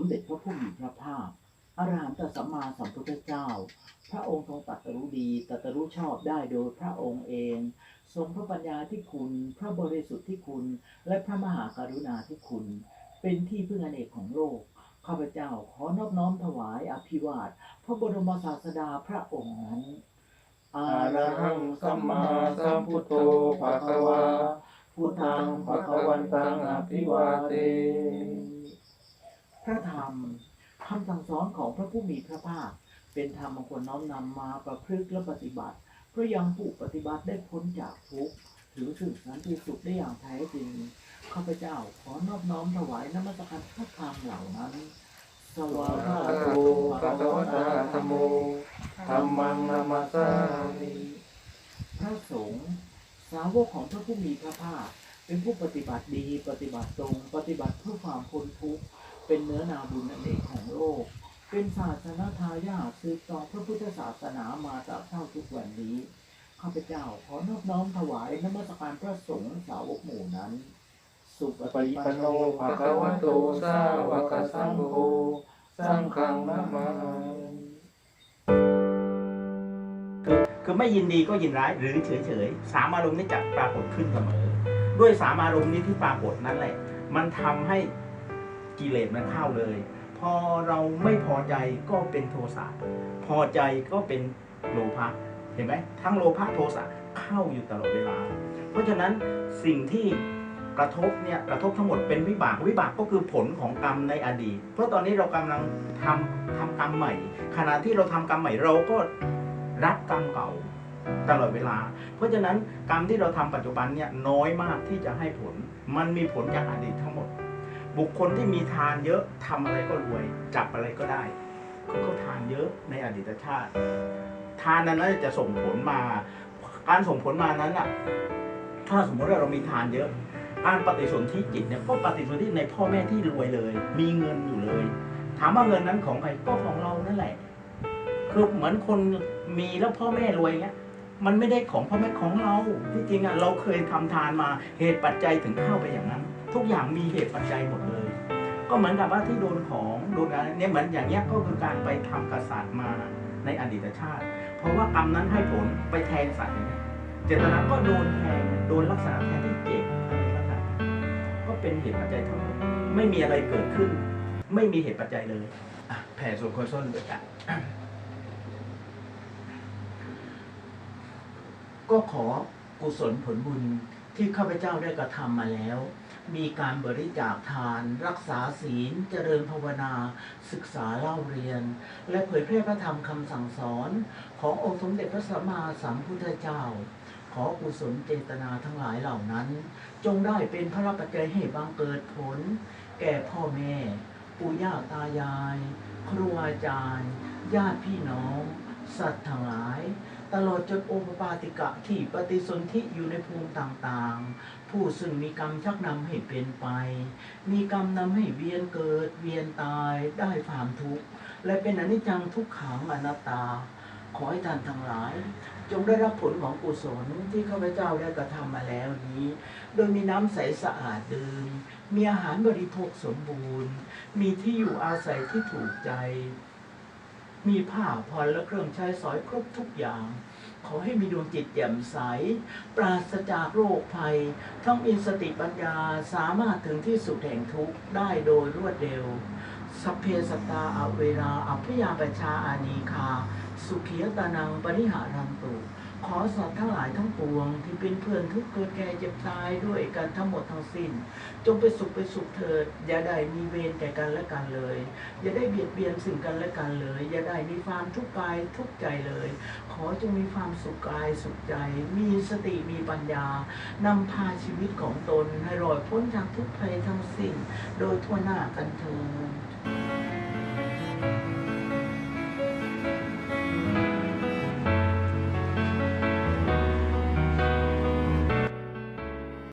มเด็จพระผู้มีพระภาคอรหันตสัมมาสัมพุทธเจ้า พระองค์ทรงตรัสรู้ดีตรัสรู้ชอบได้โดยพระองค์เอง ทรงพระปัญญาที่คุณ พระบริสุทธิ์ที่คุณ และพระมหากรุณาที่คุณ เป็นที่พึ่งอันกของโลก ข้าพเจ้าขอนอบน้อมถวายอภิวาท พระบรมศาสดาพระองค์นั้นอารังสัมมาสัมพุทโธภะคะวาพุทธังภะคะวันตังอภิวาเท พระธรรมคำสั่งสอนของพระผู้มีพระภาค เป็นธรรมมงคลน้อมนำมาประพฤติและปฏิบัติ เพื่อยังผู้ปฏิบัติได้พ้นจากทุกข์ถึงสึกสันติสุขได้อย่างแท้จริงข้าพเจ้าขอนอบน้อมถวายนมัสการพระธรรมเหล่านั้นสวาอะระระโตภะคะวะตาธัมโมธัมมังนามัสสามิพระสงฆ์สาวกของพระผู้มีพระภาค เป็นผู้ปฏิบัติดี ปฏิบัติตรง ปฏิบัติเพื่อความพ้นทุกข์ เป็นเนื้อนาบุญอันเอกของโลก เป็นศาสนาทายาทสืบต่อพระพุทธศาสนามาจาเท่าทุกวันนี้ข้าพเจ้าขอนอบน้อมถวายนมัสการพระสงฆ์สาวกหมู่นั้น สุปปฏิปันโนภะคะวะโตสาวกสังโฆสังฆังนามาคือคือไม่ยินดีก็ยินร้ายหรือเฉยเฉยๆสามอารมณ์นี้จะปรากฏขึ้นเสมอ ด้วยสามอารมณ์นี้ที่ปรากฏนั่นแหละ มันทำให้ กิเลสมันเข้าเลย พอเราไม่พอใจก็เป็นโทสะพอใจก็เป็นโลภะเห็นไหมทั้งโลภะโทสะเข้าอยู่ตลอดเวลา เพราะฉะนั้นสิ่งที่กระทบเนี่ยกระทบทั้งหมดเป็นวิบากวิบากก็คือผลของกรรมในอดีต เพราะตอนนี้เรากำลังทำทำกรรมใหม่ ขณะที่เราทำกรรมใหม่เราก็รับกรรมเก่าตลอดเวลา เพราะฉะนั้นกรรมที่เราทำปัจจุบันเนี่ยน้อยมากที่จะให้ผล มันมีผลจากอดีตทั้งหมด บุคคลที่มีทานเยอะทำอะไรก็รวย จับอะไรก็ได้ก็เขาทานเยอะในอดีตชาติ ทานนั้นจะส่งผลมา การส่งผลมานั้นอะ ถ้าสมมติว่าเรามีทานเยอะ การปฏิสนธิจิตเนี่ยก็ปฏิสนธิในพ่อแม่ที่รวยเลย มีเงินอยู่เลย ถามว่าเงินนั้นของใครก็ของเรานั่นแหละ คือเหมือนคนมีแล้วพ่อแม่รวยเงี้ยมันไม่ได้ของพ่อแม่ของเรา ที่จริงอะเราเคยทำทานมาเหตุปัจจัยถึงเข้าไปอย่างนั้น ทุกอย่างมีเหตุปัจจัยหมดเลย ก็เหมือนกับว่าที่โดนของโดนอะไรเนี่ยเหมือนอย่างเงี้ยก็คือการไปทำกษัตริย์มาในอดีตชาติ เพราะว่ากรรมนั้นให้ผลไปแทงสัตว์อย่างเงี้ยเจตนาก็โดนแทงโดนลักษณะแทงที่เจ็บอะไรลักษณะก็เป็นเหตุปัจจัยทั้งหมดไม่มีอะไรเกิดขึ้น ไม่มีเหตุปัจจัยเลยแผ่ส่วนคนส้นด้วยกันก็ขอกุศลผลบุญ ที่ข้าพเจ้าได้กระทำมาแล้ว มีการบริจาคทาน รักษาศีล เจริญภาวนา ศึกษาเล่าเรียน และเผยแพร่พระธรรมคำสั่งสอน ขององค์สมเด็จพระสัมมาสัมพุทธเจ้า ขอกุศลเจตนาทั้งหลายเหล่านั้น จงได้เป็นพระปัจจัยให้บังเกิดผล แก่พ่อแม่ ปู่ย่าตายาย ครูอาจารย์ ญาติพี่น้อง สัตว์ทั้งหลาย ตลอดจนโอปปาติกะที่ปฏิสนธิอยู่ในภูมิต่างๆ ผู้ซึ่งมีกรรมชักนำให้เป็นไป มีกรรมนำให้เวียนเกิด เวียนตายได้ความทุกข์ และเป็นอนิจจังทุกขังอนัตตา ขอให้ท่านทั้งหลาย จงได้รับผลของกุศลที่ข้าพเจ้าได้กระทำมาแล้วนี้ โดยมีน้ำใสสะอาดดื่มมีอาหารบริโภคสมบูรณ์ มีที่อยู่อาศัยที่ถูกใจ มีผ้าผ่อนและเครื่องใช้สอยครบทุกอย่าง ขอให้มีดวงจิตแจ่มใส ปราศจากโรคภัย ทั้งมีสติปัญญาสามารถถึงที่สุดแห่งทุกข์ได้โดยรวดเร็วสัพเพสตตาอเวราอัพยาปชาอานีคา สุขียตานังปริหารันตุ ขอสัตว์ทั้งหลายทั้งปวง ที่เป็นเพื่อนทุกเกิดแก่เจ็บตายด้วยกันทั้งหมดทั้งสิ้น จงไปสุขไปสุขเถิด อย่าได้มีเวรแก่กันและกันเลย อย่าได้เบียดเบียนสิ่งกันและกันเลย อย่าได้มีความทุกข์กายทุกข์ใจเลย ขอจงมีความสุขกายสุขใจ มีสติมีปัญญานำพาชีวิตของตนให้รอดพ้นจากทุกภัยทั้งสิ้น โดยทั่วหน้ากันเถิด